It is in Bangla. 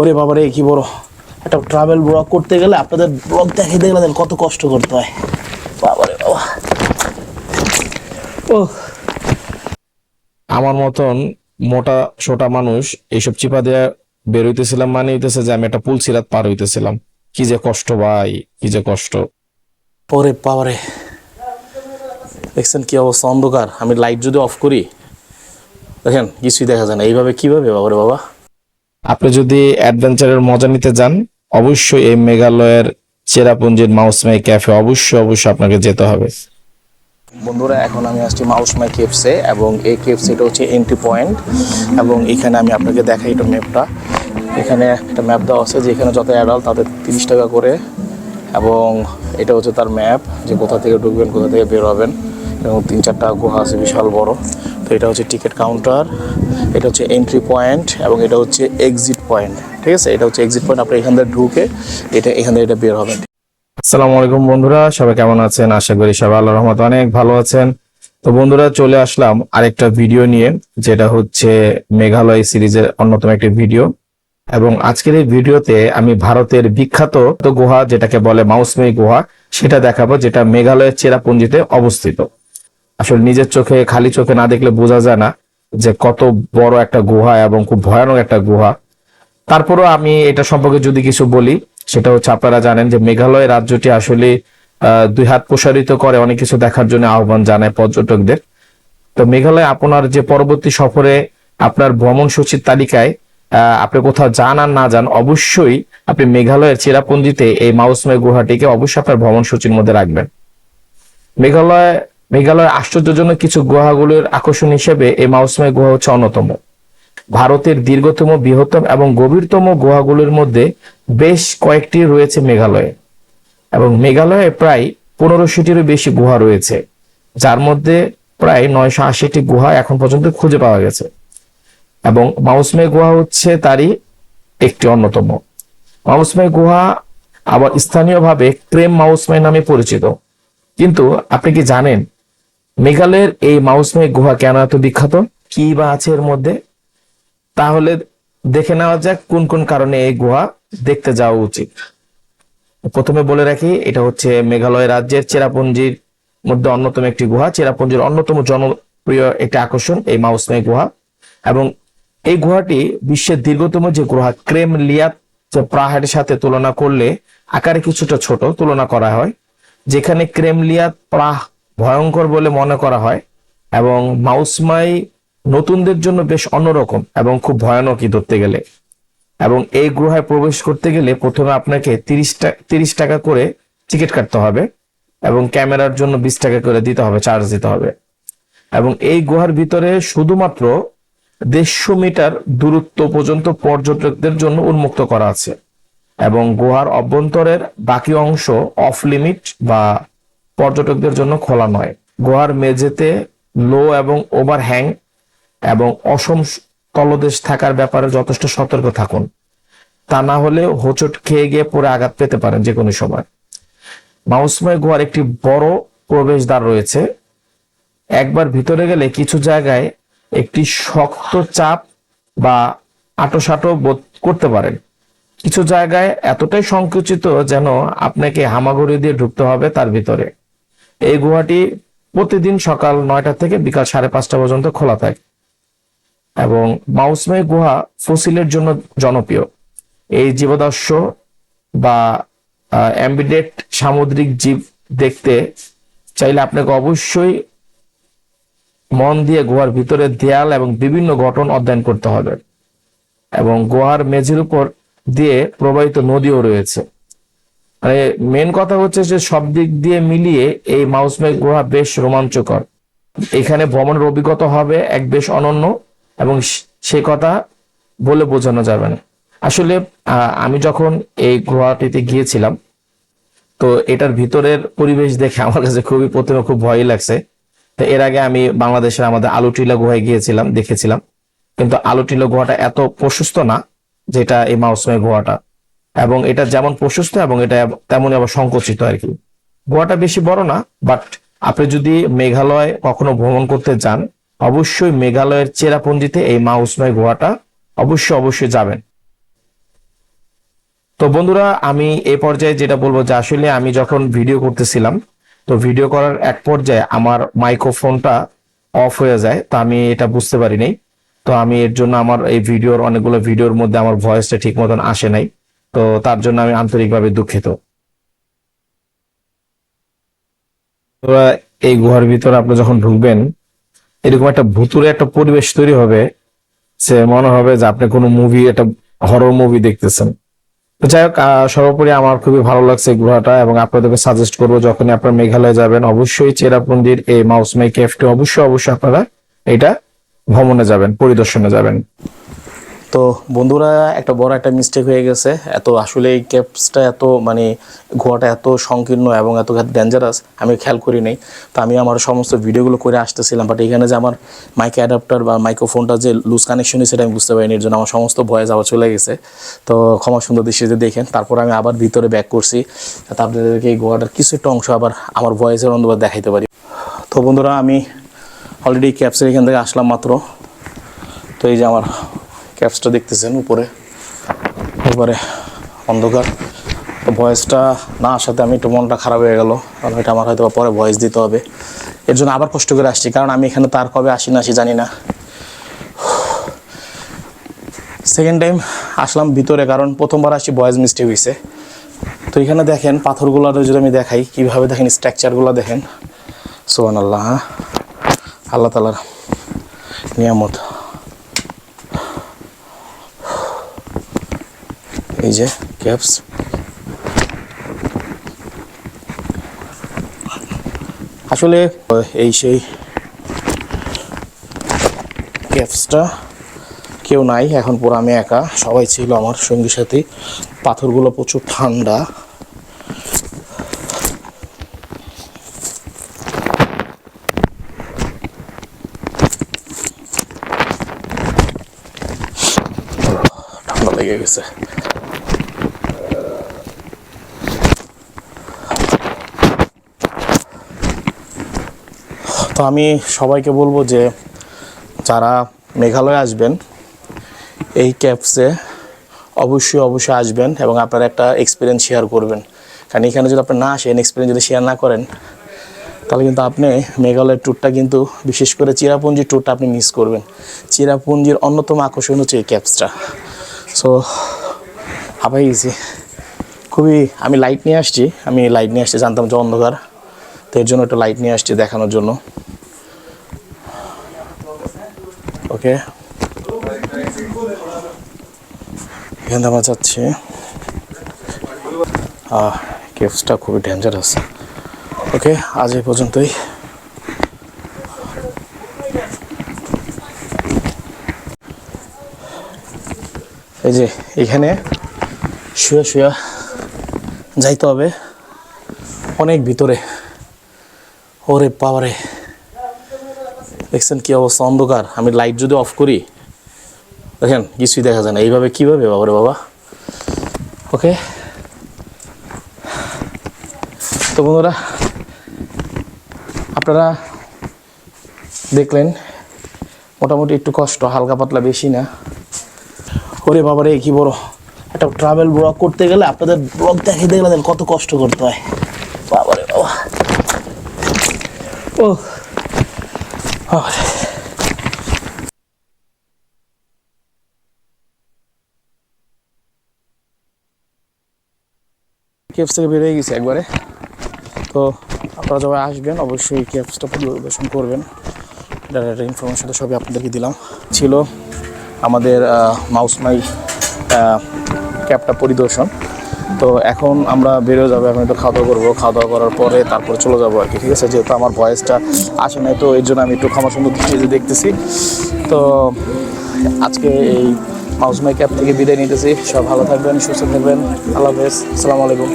ওরে বাবারে কি বড়। একটা ট্রাভেল ব্লগ করতে গেলে আপনাদের ব্লগ দেখাইতে গেলে কত কষ্ট করতে হয়। বাবারে বাবা। ও আমার মতন মোটা সোটা মানুষ এইসব চিপা দিয়ে বের হইতেছিলাম মানে হইতেছে যে আমি একটা পুল সিরাত পার হইতেছিলাম। কি যে কষ্ট ভাই কি যে কষ্ট। ওরে বাবারে। দেখছেন কি অবস্থা অন্ধকার। আমি লাইট যদি অফ করি দেখেন কিছুই দেখা যায় না। এইভাবে কীভাবে বাবারে বাবা? আপনি যদি অ্যাডভেঞ্চারের মজা নিতে যান, অবশ্যই এই মেঘালয়ের চেরাপুঞ্জির মাউসমাই ক্যাফে অবশ্যই অবশ্যই আপনাকে যেতে হবে। বন্ধুরা, এখন আমি আসছি মাউসমাই কেপসে এবং এই কেপসেটা হচ্ছে এন্ট্রি পয়েন্ট এবং এখানে আমি আপনাকে দেখাই এটা ম্যাপটা এখানে একটা ম্যাপ দেওয়া আছে যে এখানে যত অ্যাডাল্ট তাদের তিরিশ টাকা করে এবং এটা হচ্ছে তার ম্যাপ যে কোথা থেকে ঢুকবেন, কোথা থেকে বের হবেন। এবং তিন চারটা গুহা আছে বিশাল বড়। তো এটা হচ্ছে টিকিট কাউন্টার এটা হচ্ছে এন্ট্রি পয়েন্ট এবং এটা হচ্ছে এক্সিট পয়েন্ট ঠিক আছে? এটা হচ্ছে এক্সিট পয়েন্ট আপনি এখান থেকে ঢুকে এটা, এখান থেকে এটা বের হবেন। আসসালামু আলাইকুম বন্ধুরা, সবাই কেমন আছেন? আশা করি সবাই আল্লাহ রহমত অনেক ভালো আছেন। তো বন্ধুরা, চলে আসলাম আরেকটা ভিডিও নিয়ে, যেটা হচ্ছে মেঘালয় সিরিজের অন্যতম একটি ভিডিও এবং আজকের এই ভিডিওতে আমি ভারতের বিখ্যাত গুহা যেটাকে বলে মাউসমেই গুহা সেটা দেখাবো, যেটা মেঘালয়ের চেরাপুঞ্জিতে অবস্থিত। আসলে নিজের চোখে, খালি চোখে না দেখলে বোঝা যায় না যে কত বড় একটা গুহা এবং খুব ভয়ানক একটা গুহা। তারপরও আমি এটা সম্পর্কে যদি কিছু বলি, সেটা হচ্ছে আপনারা জানেন যে মেঘালয় রাজ্যটি আসলে দুই হাত প্রসারিত করে অনেক কিছু দেখার জন্য আহ্বান জানায় পর্যটকদের। তো মেঘালয় আপনার যে পরবর্তী সফরে আপনার ভ্রমণ সূচির তালিকায় আপনি কোথাও যান আর না যান, অবশ্যই আপনি মেঘালয়ের চেরাপুঞ্জিতে এই মাউসময় গুহাটিকে অবশ্যই আপনার ভ্রমণ সূচির মধ্যে রাখবেন। মেঘালয় মেঘালয়ের আশ্চর্যজনক কিছু গুহাগুলোর আকর্ষণ হিসেবে এই মাউসময় গুহা হচ্ছে অন্যতম। ভারতের দীর্ঘতম বৃহত্তম এবং গভীরতম গুহাগুলোর মধ্যে বেশ কয়েকটি রয়েছে মেঘালয়ে। এবং মেঘালয়ে প্রায় পনেরোশোটিরও বেশি গুহা রয়েছে, যার মধ্যে প্রায় নয়শো আশিটি গুহা এখন পর্যন্ত খুঁজে পাওয়া গেছে। এবং মাউসমে গুহা হচ্ছে তারই একটি অন্যতম। মাউসমে গুহা আবার স্থানীয়ভাবে ক্রেম মাউসমে নামে পরিচিত। কিন্তু আপনি কি জানেন মেঘালয়ের এই মাউসমে গুহা কেন এত বিখ্যাত? কি বা আছে এর মধ্যে? তাহলে দেখে নেওয়া যাক কোন কোন কারণে এই গুহা দেখতে যাওয়া উচিত। প্রথমে বলে রাখি, এটা হচ্ছে মেঘালয় রাজ্যের চেরাপুঞ্জির মধ্যে অন্যতম একটি গুহা। চেরাপুঞ্জির অন্যতম জনপ্রিয় একটি আকর্ষণ এই মাউসমাই গুহা। এবং এই গুহাটি বিশ্বের দীর্ঘতম যে গুহা ক্রেম লিয়াত যে পাহাড়ের সাথে তুলনা করলে আকারে কিছুটা ছোট তুলনা করা হয়, যেখানে ক্রেমলিয়াত, প্রাহ ভয়ঙ্কর বলে মনে করা হয় এবং মাউসমাই নতুনদের জন্য বেশ অন্যরকম এবং খুব ভয়ানকই ধরতে গেলে। এবং এই গুহায় প্রবেশ করতে গেলে প্রথমে আপনাকে তিরিশ টাকা তিরিশ টাকা করে টিকিট কাটতে হবে এবং ক্যামেরার জন্য বিশ টাকা করে দিতে হবে, চার্জ দিতে হবে। এবং এই গুহার ভিতরে শুধুমাত্র দেড়শো মিটার দূরত্ব পর্যন্ত পর্যটকদের জন্য উন্মুক্ত করা আছে। এবং গুহার অভ্যন্তরের বাকি অংশ অফ লিমিট বা পর্যটকদের জন্য খোলা নয়। গোয়ার মেঝেতে লো এবং ওভারহ্যাং এবং অসম তলদেশ থাকার ব্যাপারে যথেষ্ট সতর্ক থাকুন। তা না হলে হোঁচট খেয়ে গিয়ে পরে আঘাত পেতে পারেন যে কোনো সময়। মাউসময় গোয়ার একটি বড় প্রবেশদ্বার রয়েছে। একবার ভিতরে গেলে কিছু জায়গায় একটি শক্ত চাপ বা আটোসাটো বোধ করতে পারেন। কিছু জায়গায় এতটাই সংকুচিত যেন আপনাকে হামাগুড়ি দিয়ে ঢুকতে হবে তার ভিতরে। এই গুহাটি প্রতিদিন সকাল নয়টা থেকে বিকাল সাড়ে পাঁচটা পর্যন্ত খোলা থাকে। এবং মাউসমে গুহা ফসিলের জন্য জনপ্রিয়। এই জীবদস্য বা অ্যাম্বিডেট সামুদ্রিক জীব দেখতে চাইলে আপনাকে অবশ্যই মন দিয়ে গুহার ভিতরে দেয়াল এবং বিভিন্ন গঠন অধ্যয়ন করতে হবে। এবং গুহার মেঝের উপর দিয়ে প্রবাহিত নদীও রয়েছে। মানে মেন কথা হচ্ছে যে সব দিক দিয়ে মিলিয়ে এই মাউসমে গুহা বেশ রোমাঞ্চকর। এখানে ভ্রমণের অভিজ্ঞতা হবে, এক বেশ অনন্য, এবং সে- কথা বলে বোঝানো যাবে না। আসলে আমি যখন এই গুহাটিতে গিয়েছিলাম, তো এটার ভিতরের পরিবেশ দেখে আমার কাছে খুবই প্রথমে খুব ভয়ই লাগছে। তো এর আগে আমি বাংলাদেশের আমাদের আলুটিলা গুহায় গিয়েছিলাম, দেখেছিলাম। কিন্তু আলুটিলা গুহাটা এত প্রশস্ত না, যেটা এই মাউসমে গুহাটা। এবং এটা যেমন প্রশস্ত এবং এটা তেমনই আবার সংকুচিত আর কি। গোয়াটা বেশি বড় না বাট আপনি যদি মেঘালয় কখনো ভ্রমণ করতে যান, অবশ্যই মেঘালয়ের চেরাপুঞ্জিতে এই মাউসময় গুহাটা অবশ্যই অবশ্যই যাবেন। তো বন্ধুরা, আমি এই পর্যায়ে যেটা বলব যে আসলে আমি যখন ভিডিও করতেছিলাম, তো ভিডিও করার এক পর্যায়ে আমার মাইক্রোফোনটা অফ হয়ে যায়, তো আমি এটা বুঝতে পারি নাই তো আমি এর জন্য আমার এই ভিডিওর, অনেকগুলো ভিডিওর মধ্যে আমার ভয়েসটা ঠিক মতন আসে নাই। তো তার জন্য আমি আন্তরিকভাবে দুঃখিত। এই গুহার ভিতরে আপনি যখন ঢুকবেন, এরকম একটা ভুতুরে একটা পরিবেশ তৈরি হবে সে মনে হবে যে আপনি কোনো মুভি একটা হরর মুভি দেখতেছেন। তো যাই হোক সর্বোপরি আমার খুবই ভালো লাগছে গুহাটা এবং আপনাদেরকে সাজেস্ট করব, যখনই আপনারা মেঘালয় যাবেন, অবশ্যই চেরাপুঞ্জির এই মাউসমাই কেফটি অবশ্যই অবশ্যই আপনারা এটা ভ্রমণে যাবেন, পরিদর্শনে যাবেন। তো বন্ধুরা, একটা বড় একটা মিস্টেক হয়ে গেছে। এত আসলে এই ক্যাপসটা এত মানে গোয়াটা এত সংকীর্ণ এবং এত ডেঞ্জারাস আমি খেয়াল করি নাই। তো আমি আমার সমস্ত ভিডিওগুলো করে আসতেছিলাম বাট এখানে যে আমার মাইক অ্যাডাপ্টার বা মাইক্রোফোনটা যে লুজ কানেকশন সেটা আমি বুঝতে পারিনি, এর জন্য আমার সমস্ত ভয়েস আবার চলে গেছে। তো ক্ষমা সুন্দর দৃষ্টিতে দেখেন, তারপর আমি আবার ভিতরে ব্যাক করছি, যাতে আপনাদেরকে এই গোয়াটার কিছু একটা অংশ আবার আমার ভয়েসের অনুবাদ দেখাইতে পারি। তো বন্ধুরা, আমি অলরেডি ক্যাপসের এখান থেকে আসলাম মাত্র। তো এই যে আমার ক্যাপসটা দেখতেছেন উপরে। এবারে অন্ধকার। ভয়েসটা না আসাতে আমি একটু মনটা খারাপ হয়ে গেল, কারণ এটা আমার হয়তো পরে ভয়েস দিতে হবে। এর জন্য আবার কষ্ট করে আসছি, কারণ আমি এখানে তার কবে আসি না আসি জানি না। সেকেন্ড টাইম আসলাম ভিতরে, কারণ প্রথমবার আসছি ভয়েস মিস্টেক হয়েছে তো এখানে দেখেন, পাথরগুলো যদি আমি দেখাই, কীভাবে দেখেন স্ট্রাকচারগুলো দেখেন। সোহান আল্লাহ আল্লাহ তালার নিয়ামত। এই যে ক্যাপস আসলে এই সেই ক্যাপসটা কেউ নাই, এখন পুরো আমি একা। সবাই ছিল আমার সঙ্গী সাথী। পাথরগুলো প্রচুর ঠান্ডা। ঠান্ডা লেগে গেছে। তো আমি সবাইকে বলব যে যারা মেঘালয় আসবেন, এই ক্যাবসে অবশ্যই অবশ্যই আসবেন এবং আপনারা একটা এক্সপিরিয়েন্স শেয়ার করবেন। কারণ এখানে যদি আপনি না আসেন এক্সপিরিয়েন্স যদি শেয়ার না করেন, তাহলে কিন্তু আপনি মেঘালয়ের ট্যুরটা কিন্তু বিশেষ করে চিরাপুঞ্জির ট্যুরটা আপনি মিস করবেন। চিরাপুঞ্জির অন্যতম আকর্ষণ হচ্ছে এই ক্যাবসটা সো হাঁপাই গেছি। খুবই আমি লাইট নিয়ে আসছি, আমি লাইট নিয়ে আসছি, জানতাম যে অন্ধকার, তো এর জন্য একটা লাইট নিয়ে আসছি দেখানোর জন্য। ওকে। এখানে আমরা যাচ্ছি। কেভসটা খুবই ডেঞ্জারাস ওকে, আজ এই পর্যন্তই। এই যে, এখানে শুয়ে শুয়ে যাইতে হবে। অনেক ভিতরে। ওরে বাবারে। দেখছেন কি অবস্থা? অন্ধকার। আমি লাইট যদি অফ করি, দেখেন, কিছুই দেখা যায় না। এইভাবে কীভাবে? বাবারে বাবা। ওকে তো বন্ধুরা, আপনারা দেখলেন, মোটামুটি একটু কষ্ট, হালকা পাতলা বেশি না। ওরে বাবারে, কি বড় একটা ট্রাভেল ব্লগ করতে গেলে আপনাদের ব্লগ দেখে দেখলে কত কষ্ট করতে হয়। বাবারে বাবা। ও কেপস থেকে বেরিয়ে গেছি একবারে। তো আপনারা সবাই আসবেন, অবশ্যই কেপসটা পরিদর্শন করবেন। ডাটা ইনফরমেশনটা সবই আপনাদেরকে দিলাম। ছিল আমাদের মাউসমাই ক্যাবটা পরিদর্শন। তো এখন আমরা বেরোয় যাব, এখন একটু খাওয়া দাওয়া করব। খাওয়া দাওয়া করার পরে তারপরে চলে যাব আর কি, ঠিক আছে? যেহেতু আমার ভয়েসটা আসে নাই, তো এর জন্য আমি একটু ক্ষমা সুন্দর দৃষ্টিতে দেখতেছি। তো আজকে এই মাউসমাই ক্যাব থেকে বিদায় নিতেছি। সব ভালো থাকবেন, সুস্থ থাকবেন। আল্লাহ হাফেজ। আসসালামু আলাইকুম।